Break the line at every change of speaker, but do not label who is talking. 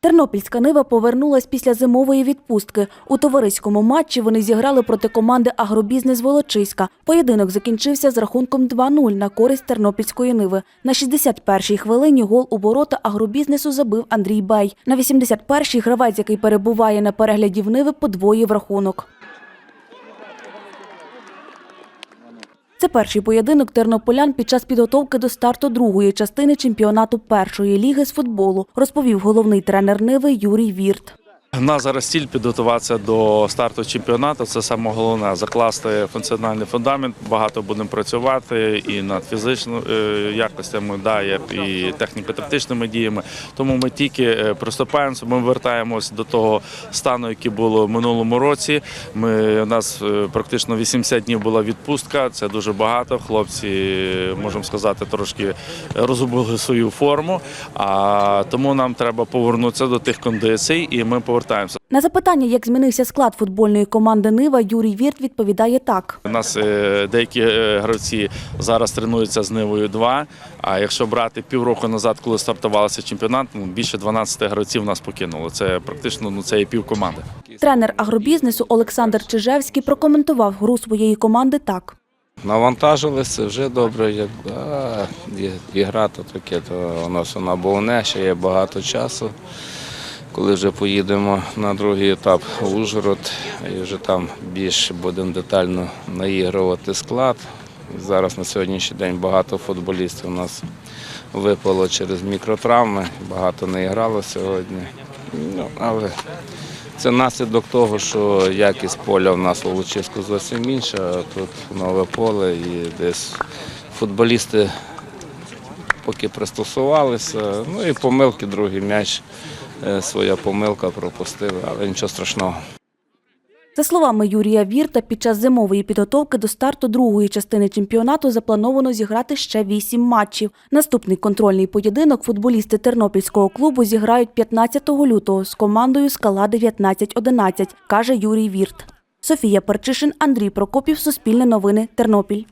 Тернопільська нива повернулась після зимової відпустки. У товариському матчі вони зіграли проти команди Агробізнес Волочиська. Поєдинок закінчився з рахунком 2-0 на користь Тернопільської ниви. На 61-й хвилині гол у ворота агробізнесу забив Андрій Бай. На 81-й гравець, який перебуває на перегляді в ниви, подвоїв рахунок. Це перший поєдинок тернополян під час підготовки до старту другої частини чемпіонату першої ліги з футболу, розповів головний тренер Ниви Юрій Вірт.
Нас зараз ціль підготуватися до старту чемпіонату. Це саме головне закласти функціональний фундамент. Багато будемо працювати і над фізичними е, якостями, да, і техніко-тактичними діями. Тому ми тільки е, приступаємося. Ми вертаємось до того стану, який було в минулому році. Ми у нас е, практично 80 днів була відпустка. Це дуже багато. Хлопці, можемо сказати, трошки розубили свою форму. А тому нам треба повернутися до тих кондицій, і ми повертаємося.
На запитання, як змінився склад футбольної команди Нива, Юрій Вірт відповідає так.
У нас е, деякі е, гравці зараз тренуються з Нивою 2, А якщо брати півроку назад, коли стартувався чемпіонат, ну, більше 12 гравців нас покинуло. Це практично ну це є пів команди.
Тренер агробізнесу Олександр Чижевський прокоментував гру своєї команди так.
Навантажилися вже добре, як да, і- ігра то таке, то воно все набовне, ще є багато часу. Коли вже поїдемо на другий етап в Ужгород, і вже там більш будемо детально наігрувати склад. Зараз на сьогоднішній день багато футболістів у нас випало через мікротравми, багато не грало сьогодні. Ну, але це наслідок того, що якість поля в нас у Лучиську зовсім інша, а тут нове поле і десь футболісти поки пристосувалися. Ну і помилки, другий м'яч, своя помилка пропустили, але нічого страшного.
За словами Юрія Вірта, під час зимової підготовки до старту другої частини чемпіонату заплановано зіграти ще вісім матчів. Наступний контрольний поєдинок футболісти тернопільського клубу зіграють 15 лютого з командою Скала 1911, каже Юрій Вірт. Софія Перчишин, Андрій Прокопів, Суспільне новини, Тернопіль.